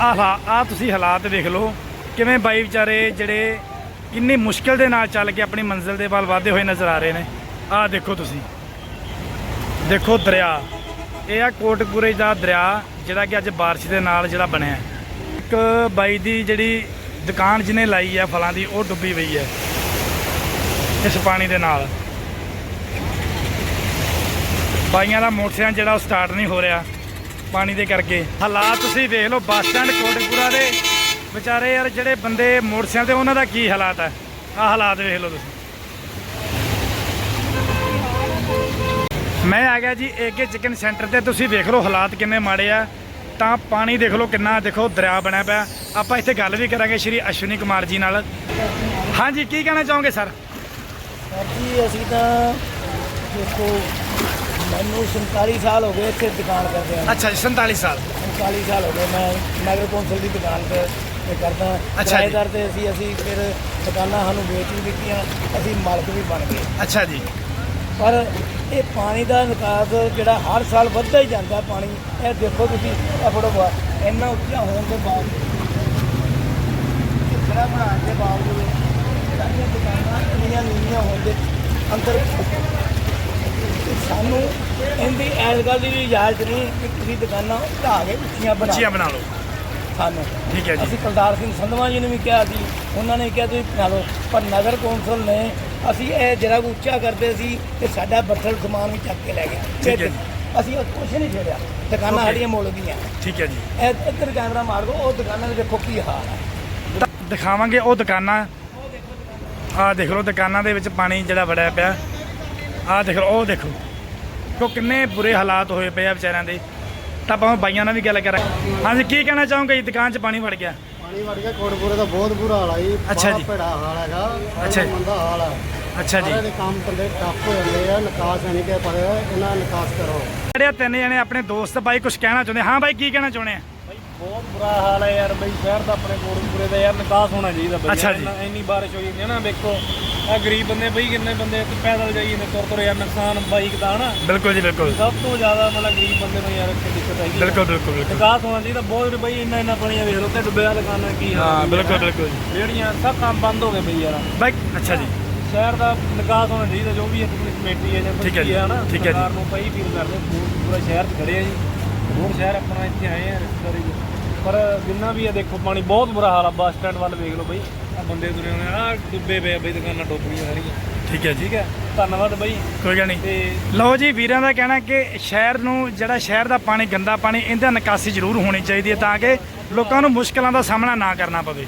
ਆ ਆ ਤੁਸੀਂ ਹਾਲਾਤ ਦੇਖ ਲਓ। ਕਿਵੇਂ ਬਾਈ ਵਿਚਾਰੇ ਜਿਹੜੇ ਕਿੰਨੀ ਮੁਸ਼ਕਿਲ ਦੇ ਨਾਲ ਚੱਲ ਕੇ ਆਪਣੀ ਮੰਜ਼ਿਲ ਦੇ ਵੱਲ ਵਧਦੇ ਹੋਏ ਨਜ਼ਰ ਆ ਰਹੇ ਨੇ। ਆਹ ਦੇਖੋ ਤੁਸੀਂ। ਦੇਖੋ ਦਰਿਆ। ਇਹ ਆ ਕੋਟਕਪੂਰੇ ਦਾ ਦਰਿਆ, ਜਿਹੜਾ ਕਿ ਅੱਜ ਬਾਰਿਸ਼ ਦੇ ਨਾਲ ਜਿਹੜਾ ਬਣਿਆ ਇੱਕ ਬਾਈ ਦੀ ਜਿਹੜੀ ਦੁਕਾਨ ਜਿਹਨੇ ਲਾਈ ਹੈ ਫਲਾਂ ਦੀ, ਉਹ ਡੁੱਬੀ ਪਈ ਹੈ। ਇਸ ਪਾਣੀ ਦੇ ਨਾਲ। ਬਾਈਆਂ ਦਾ ਮੋਟਰਸਾਈਕਲ ਜਿਹੜਾ ਉਹ ਸਟਾਰਟ ਨਹੀਂ ਹੋ ਰਿਹਾ। ਪਾਣੀ ਦੇ ਕਰਕੇ। ਹਾਲਾਤ ਤੁਸੀਂ ਵੇਖ ਲਓ, ਬੱਸ ਸਟੈਂਡ ਕੋਟਕਪੂਰਾ ਦੇ। ਵਿਚਾਰੇ ਯਾਰ, ਜਿਹੜੇ ਬੰਦੇ ਮੋਟਰਸਾਈਕਲ ਤੇ, ਉਹਨਾਂ ਦਾ ਕੀ ਹਾਲਾਤ ਹੈ ਆਹ ਹਾਲਾਤ ਵੇਖ ਲਓ ਤੁਸੀਂ। ਮੈਂ ਆ ਗਿਆ ਜੀ, ਏਕੇ ਚਿਕਨ ਸੈਂਟਰ ਤੇ। ਤੁਸੀਂ ਵੇਖ ਲਓ ਹਾਲਾਤ ਕਿੰਨੇ ਮਾੜੇ ਆ। ਤਾਂ ਪਾਣੀ ਦੇਖ ਲਓ ਕਿੰਨਾ, ਦੇਖੋ, ਦਰਿਆ ਬਣਿਆ ਪਿਆ। ਆਪਾਂ ਇੱਥੇ ਗੱਲ ਵੀ ਕਰਾਂਗੇ ਸ਼੍ਰੀ ਅਸ਼ਵਨੀ ਕੁਮਾਰ ਜੀ ਨਾਲ। ਹਾਂਜੀ, ਕੀ ਕਹਿਣਾ ਚਾਹੋਗੇ, ਸਰ? ਸਰ ਜੀ, ਅਸੀਂ ਤਾਂ ਦੇਖੋ ਮੈਨੂੰ 47 ਸਾਲ ਹੋ ਗਏ ਇੱਥੇ ਦੁਕਾਨ ਕਰਦੇ ਆ। ਅੱਛਾ ਜੀ 47 ਸਾਲ। 47 ਸਾਲ ਹੋ ਗਏ ਮੈਂ ਨਗਰ ਕੌਂਸਲ ਦੀ ਦੁਕਾਨ ਤੇ ਤੇ ਕਰਦਾ। ਅੱਛਾ ਜੀ। ਕਿਰਾਏਦਾਰ ਤੇ ਅਸੀਂ ਅਸੀਂ ਫਿਰ ਦੁਕਾਨਾਂ ਸਾਨੂੰ ਵੇਚ ਵੀ ਦਿੱਤੀਆਂ ਅਸੀਂ ਮਾਲਕ ਵੀ ਬਣ ਗਏ। ਅੱਛਾ ਜੀ। ਪਰ ਇਹ ਪਾਣੀ ਦਾ ਨਿਕਾਸ ਜਿਹੜਾ ਹਰ ਸਾਲ ਵੱਧਦਾ ਹੀ ਜਾਂਦਾ ਪਾਣੀ ਇਹ ਦੇਖੋ ਤੁਸੀਂ ਇਹ ਬਾ ਇੰਨਾ ਉੱਚਾ ਹੋਣ ਦੇ ਬਾਵਜੂਦ ਜਿਹੜਾ ਬਣਾਉਣ ਦੇ ਬਾਵਜੂਦ ਸਾਡੀਆਂ ਦੁਕਾਨਾਂ ਇੰਨੀਆਂ ਨੀਵੀਆਂ ਹੋਣ ਦੇ ਅੰਦਰ ਸਾਨੂੰ ਇਹਦੀ ਐਸ ਗੱਲ ਦੀ ਵੀ ਇਜਾਜ਼ਤ ਨਹੀਂ ਕਿ ਤੁਸੀਂ ਦੁਕਾਨਾਂ ਢਾਹ ਕੇ ਉੱਚੀਆਂ ਬਣਾ ਉੱਚੀਆਂ ਬਣਾ ਲਓ। ਸਾਨੂੰ। ਠੀਕ ਹੈ ਜੀ। ਅਸੀਂ ਕੁਲਦਾਰ ਸਿੰਘ ਸੰਧਵਾ ਜੀ ਨੇ ਵੀ ਕਿਹਾ ਸੀ ਉਹਨਾਂ ਨੇ ਕਿਹਾ ਤੁਸੀਂ ਬਣਾ ਲਓ ਪਰ ਨਗਰ ਕੌਂਸਲ ਨੇ ਅਸੀਂ ਇਹ ਜਰਾ ਉੱਚਾ ਕਰਦੇ ਸੀ ਤੇ ਸਾਡਾ ਬੱਠਲ ਸਮਾਨ ਵੀ ਚੱਕ ਕੇ ਲੈ ਗਿਆ ਠੀਕ ਹੈ। ਅਸੀਂ ਕੁਝ ਨਹੀਂ ਛੇੜਿਆ। ਦੁਕਾਨਾਂ. ਸਾਡੀਆਂ ਮੁੱਲ ਗਈਆਂ। ਠੀਕ ਹੈ ਜੀ। ਇਹ ਇੱਧਰ ਕੈਮਰਾ ਮਾਰ ਦਿਓ ਉਹ ਦੁਕਾਨਾਂ ਦੇ ਦੇਖੋ ਕੀ ਹਾਲ ਹੈ। ਦਿਖਾਵਾਂਗੇ ਉਹ ਦੁਕਾਨਾਂ। ਆਹ ਦੇਖ ਲਓ ਦੁਕਾਨਾਂ ਦੇ ਵਿੱਚ ਪਾਣੀ ਜਿਹੜਾ ਵੜਿਆ ਪਿਆ। ਆਹ ਦੇਖ ਲਓ ਉਹ ਦੇਖੋ। ਕੋ ਕਿੰਨੇ ਬੁਰੇ ਹਾਲਾਤ ਹੋਏ ਪਏ ਆ ਵਿਚਾਰਿਆਂ ਦੇ। ਤਾਂ ਆਪਾਂ ਬਾਈਆਂ ਨਾਲ ਵੀ ਗੱਲ ਕਰਾਂ ਹਾਂਜੀ ਕੀ ਕਹਿਣਾ ਚਾਹੋਗੇ ਜੀ? ਦੁਕਾਨ 'ਚ ਪਾਣੀ ਵੜ ਗਿਆ। ਪਾਣੀ ਵੜ ਗਿਆ ਕੋਟਪੁਰੇ ਦਾ ਬਹੁਤ ਬੁਰਾ ਹਾਲ ਆ ਜੀ। ਅੱਛਾ ਜੀ। ਭੈੜਾ ਹਾਲ ਹੈਗਾ। ਅੱਛਾ ਜੀ। ਮੰਦਾ ਹਾਲ ਆ। ਅੱਛਾ ਜੀ। ਸਾਰੇ ਕੰਮ ਬੰਦੇ ਟੱਪ ਹੋ ਜਾਂਦੇ ਆ ਨਿਕਾਸ ਨਹੀਂ ਕਿ ਪਰ ਇਹਨਾਂ ਨਿਕਾਸ ਕਰੋ। ਜਿਹੜੇ ਤਿੰਨ ਜਣੇ ਆਪਣੇ ਦੋਸਤ ਬਾਈ ਕੁਝ ਕਹਿਣਾ ਚਾਹੁੰਦੇ? ਹਾਂ ਬਾਈ ਕੀ ਕਹਿਣਾ ਚਾਹੁੰਦੇ ਆ? ਬਈ ਬਹੁਤ ਬੁਰਾ ਹਾਲ ਹੈ ਯਾਰ ਬਈ ਸ਼ਹਿਰ ਦਾ ਆਪਣੇ ਕੋਟਕਪੂਰੇ ਦਾ ਯਾਰ ਨਿਕਾਸ ਹੋਣਾ ਚਾਹੀਦਾ ਬਈ। ਇੰਨੀ ਬਾਰਿਸ਼ ਹੋਈ ਜਾਂਦੀ ਹੈ ਨਾ ਵੇਖੋ। ਆ ਗਰੀਬ ਬੰਦੇ ਬਈ ਕਿੰਨੇ ਬੰਦੇ ਇੱਥੇ ਪੈਦਲ ਜਾਈ ਜਾਂਦੇ ਤੁਰ ਤੁਰ ਯਾਰ ਨੁਕਸਾਨ ਬਾਈਕ ਦਾ ਹਨਾ? ਬਿਲਕੁਲ ਜੀ ਬਿਲਕੁਲ। ਸਭ ਤੋਂ ਜ਼ਿਆਦਾ ਮਤਲਬ ਗਰੀਬ ਬੰਦੇ ਨੂੰ ਯਾਰ ਇੱਥੇ ਦਿੱਕਤ ਹੈਗੀ। ਬਿਲਕੁਲ ਬਿਲਕੁਲ ਬਿਲਕੁਲ। ਨਿਕਾਸ ਹੋਣਾ ਚਾਹੀਦਾ ਬਹੁਤ ਬਈ ਇੰਨਾ ਇੰਨਾ ਪਾਣੀ ਵੇਖ ਲਓ ਤੇ ਡੁੱਬਿਆ ਦੁਕਾਨਾਂ ਕੀ ਹਾਂ ਬਿਲਕੁਲ। ਬਿਲਕੁਲ ਰੇਹੜੀਆਂ ਸਭ ਕੰਮ ਬੰਦ ਹੋ ਗਏ ਬਈ ਯਾਰ। ਬਾਈ ਅੱਛਾ ਜੀ। ਸ਼ਹਿਰ ਦਾ ਨਿਕਾਸ ਹੋਣਾ ਚਾਹੀਦਾ ਜੋ ਵੀ ਇੱਥੇ ਕਮੇਟੀ ਹੈ ਜਾਂ ਜੀ, ਵੀ ਹੈ ਨਾ ਠੀਕ ਹੈ ਜੀ। ਸਰਕਾਰ ਨੂੰ ਪਈ ਫੀਲ ਕਰਦੇ ਪੂਰ- ਸ਼ਹਿਰ 'ਚ ਖੜੇ ਆ ਜੀ। ਹੋਰ ਸ਼ਹਿਰ ਆਪਣਾ ਇੱਥੇ ਆਏ ਆ ਰਿਸ਼ਤੇਦਾਰੀ ਪਰ ਜਿੰਨਾ ਵੀ ਆ ਦੇਖੋ ਪਾਣੀ ਬਹੁਤ ਬੁਰਾ ਹਾਲ ਆ ਬੱਸ ਸਟੈਂਡ ਵੱਲ ਵੇਖ ਲਓ ਬਈ। ਆ ਬੰਦੇ ਤੁਰੇ ਹੋਣੇ ਆ ਡੁੱਬੇ ਪਏ ਆ ਬਈ ਦੁਕਾਨਾਂ ਡੁੱਬ ਗਈਆਂ ਸਾਰੀਆਂ। ਠੀਕ ਹੈ ਜੀ। ਠੀਕ ਹੈ? ਧੰਨਵਾਦ ਬਈ। ਕੋਈ ਗੱਲ ਨਹੀਂ। ਤੇ ਲਓ ਜੀ ਵੀਰਾਂ ਦਾ ਕਹਿਣਾ ਕਿ ਸ਼ਹਿਰ ਨੂੰ ਜਿਹੜਾ ਸ਼ਹਿਰ ਦਾ ਪਾਣੀ ਗੰਦਾ ਪਾਣੀ ਇਹਦਾ ਨਿਕਾਸੀ ਜ਼ਰੂਰ ਹੋਣੀ ਚਾਹੀਦੀ ਹੈ ਤਾਂ ਕਿ ਲੋਕਾਂ ਨੂੰ ਮੁਸ਼ਕਲਾਂ ਦਾ ਸਾਹਮਣਾ ਨਾ ਕਰਨਾ ਪਵੇ।